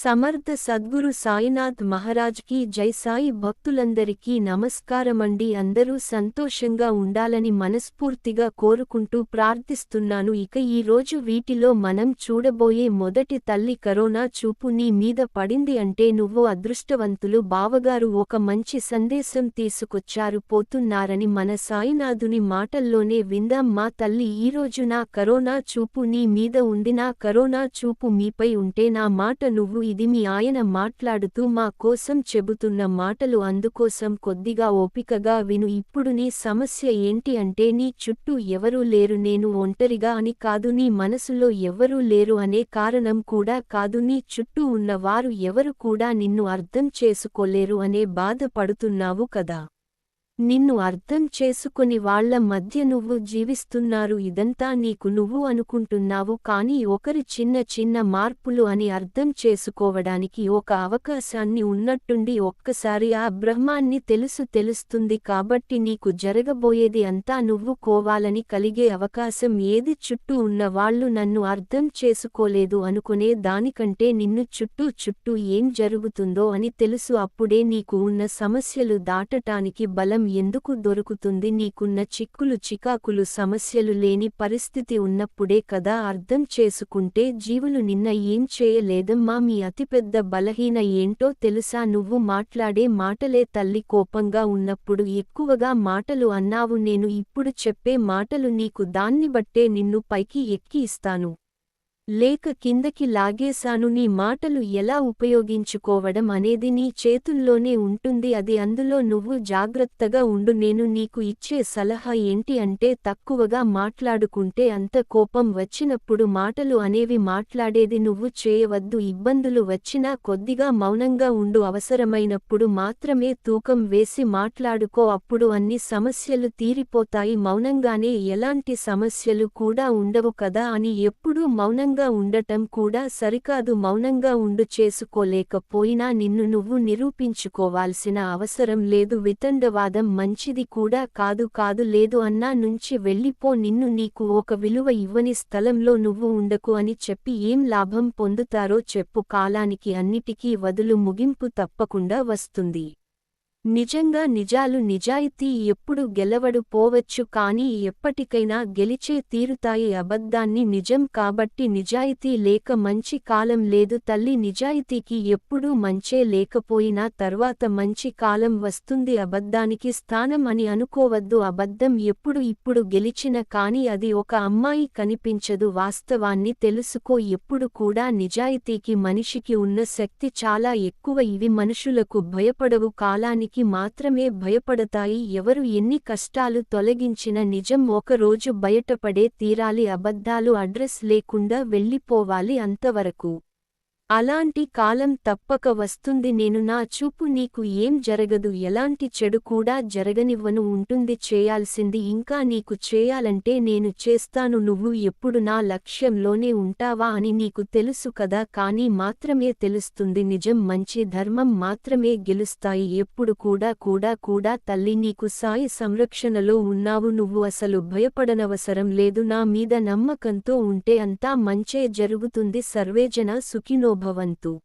సమర్థ సద్గురు సాయినాథ్ మహారాజ్కి జైసాయి జై సాయి భక్తులందరికీ నమస్కారమండి. అందరూ సంతోషంగా ఉండాలని మనస్ఫూర్తిగా కోరుకుంటూ ప్రార్థిస్తున్నాను. ఇక ఈ రోజు వీటిలో మనం చూడబోయే మొదటి తల్లి కరోనా చూపు నీ మీద పడింది అంటే నువ్వు అదృష్టవంతులు బావగారు ఒక మంచి సందేశం తీసుకొచ్చారు పోతున్నారని మన సాయినాథుని మాటల్లోనే విందాం. మా తల్లి ఈరోజు నా కరోనా చూపు నీ మీద ఉంది నా కరోనా చూపు మీపై ఉంటే నా మాట నువ్వు ఇది మీ ఆయన మాట్లాడుతూ మా కోసం చెబుతున్న మాటలు అందుకోసం కొద్దిగా ఓపికగా విను. ఇప్పుడు నీ సమస్య ఏంటి అంటే నీ చుట్టూ ఎవరూ లేరు నేను ఒంటరిగా అని కాదు నీ మనసులో ఎవరూ లేరు అనే కారణం కూడా కాదు. నీ చుట్టూ ఉన్న వారు ఎవరు కూడా నిన్ను అర్థం చేసుకోలేరు అనే బాధపడుతున్నావు కదా. నిన్ను అర్థం చేసుకుని వాళ్ళ మధ్య నువ్వు జీవిస్తున్నారు ఇదంతా నీకు నువ్వు అనుకుంటున్నావు కానీ ఒకరి చిన్న చిన్న మార్పులు అని అర్థం చేసుకోవడానికి ఒక అవకాశాన్ని ఉన్నట్టుండి ఒక్కసారి ఆ బ్రహ్మాన్ని తెలుసు తెలుస్తుంది కాబట్టి నీకు జరగబోయేది అంతా నువ్వు కోవాలని కలిగే అవకాశం ఏది చుట్టూ ఉన్న వాళ్ళు నన్ను అర్థం చేసుకోలేదు అనుకునే దానికంటే నిన్ను చుట్టూ చుట్టూ ఏం జరుగుతుందో అని తెలుసు అప్పుడే నీకు ఉన్న సమస్యలు దాటటానికి బలం ఎందుకు దొరుకుతుంది నీకున్న చిక్కులు చికాకులు సమస్యలు లేని పరిస్థితి ఉన్నప్పుడే కదా అర్థం చేసుకుంటే జీవులు నిన్న ఏం చేయలేదమ్మా? మీ అతిపెద్ద బలహీన ఏంటో తెలుసా? నువ్వు మాట్లాడే మాటలే తల్లి కోపంగా ఉన్నప్పుడు ఎక్కువగా మాటలు అన్నావు. నేను ఇప్పుడు చెప్పే మాటలు నీకు దాన్ని బట్టే నిన్ను పైకి ఎక్కి ఇస్తాను. లేక కిందకి లాగేశాను నీ మాటలు ఎలా ఉపయోగించుకోవడం అనేది నీ చేతుల్లోనే ఉంటుంది అది అందులో నువ్వు జాగ్రత్తగా ఉండు నేను నీకు ఇచ్చే సలహా ఏంటి అంటే తక్కువగా మాట్లాడుకుంటే అంత కోపం వచ్చినప్పుడు మాటలు అనేవి మాట్లాడేది నువ్వు చేయవద్దు ఇబ్బందులు వచ్చినా కొద్దిగా మౌనంగా ఉండు అవసరమైనప్పుడు మాత్రమే తూకం వేసి మాట్లాడుకో అప్పుడు అన్ని సమస్యలు తీరిపోతాయి మౌనంగానే ఎలాంటి సమస్యలు కూడా ఉండవు కదా అని ఎప్పుడూ మౌనంగా మౌనంగా ఉండటం కూడా సరికాదు. మౌనంగా ఉండు చేసుకోలేకపోయినా నిన్ను నువ్వు నిరూపించుకోవాల్సిన అవసరం లేదు. వితండవాదం మంచిది కూడా కాదు కాదు లేదు అన్నా నుంచి వెళ్ళిపో. నిన్ను నీకు ఒక విలువ ఇవ్వని స్థలంలో నువ్వు ఉండకు అని చెప్పి ఏం లాభం పొందుతారో చెప్పు. కాలానికి అన్నిటికీ వదులు ముగింపు తప్పకుండా వస్తుంది. నిజంగా నిజాలు నిజాయితీ ఎప్పుడు గెలవడు పోవచ్చు కానీ ఎప్పటికైనా గెలిచే తీరుతాయి అబద్ధాన్ని నిజం కాబట్టి నిజాయితీ లేక మంచి కాలం లేదు తల్లి నిజాయితీకి ఎప్పుడూ మంచే లేకపోయినా తర్వాత మంచి కాలం వస్తుంది అబద్ధానికి స్థానం అని అనుకోవద్దు అబద్ధం ఎప్పుడు ఇప్పుడు గెలిచిన కానీ అది ఒక అమ్మాయి కనిపించదు వాస్తవాన్ని తెలుసుకో ఎప్పుడు కూడా నిజాయితీకి మనిషికి ఉన్న శక్తి చాలా ఎక్కువ ఇవి మనుషులకు భయపడవు కాలానికి మాత్రమే భయపడతాయి. ఎవరు ఎన్ని కష్టాలు తొలగించిన నిజం ఒక రోజు బయటపడే తీరాలి. అబద్ధాలు అడ్రస్ లేకుండా వెళ్ళిపోవాలి అంతవరకు. అలాంటి కాలం తప్పక వస్తుంది నేను నా చూపు నీకు ఏం జరగదు ఎలాంటి చెడు కూడా జరగనివ్వను ఉంటుంది చేయాల్సింది ఇంకా నీకు చేయాలంటే నేను చేస్తాను నువ్వు ఎప్పుడు నా లక్ష్యంలోనే ఉంటావా అని నీకు తెలుసు కదా కానీ మాత్రమే తెలుస్తుంది నిజం మంచి ధర్మం మాత్రమే గెలుస్తాయి ఎప్పుడు కూడా కూడా కూడా తల్లి నీకు సాయి సంరక్షణలో ఉన్నావు నువ్వు అసలు భయపడనవసరం లేదు నా మీద నమ్మకంతో ఉంటే అంతా మంచే జరుగుతుంది సర్వేజన సుఖినో भवन्तु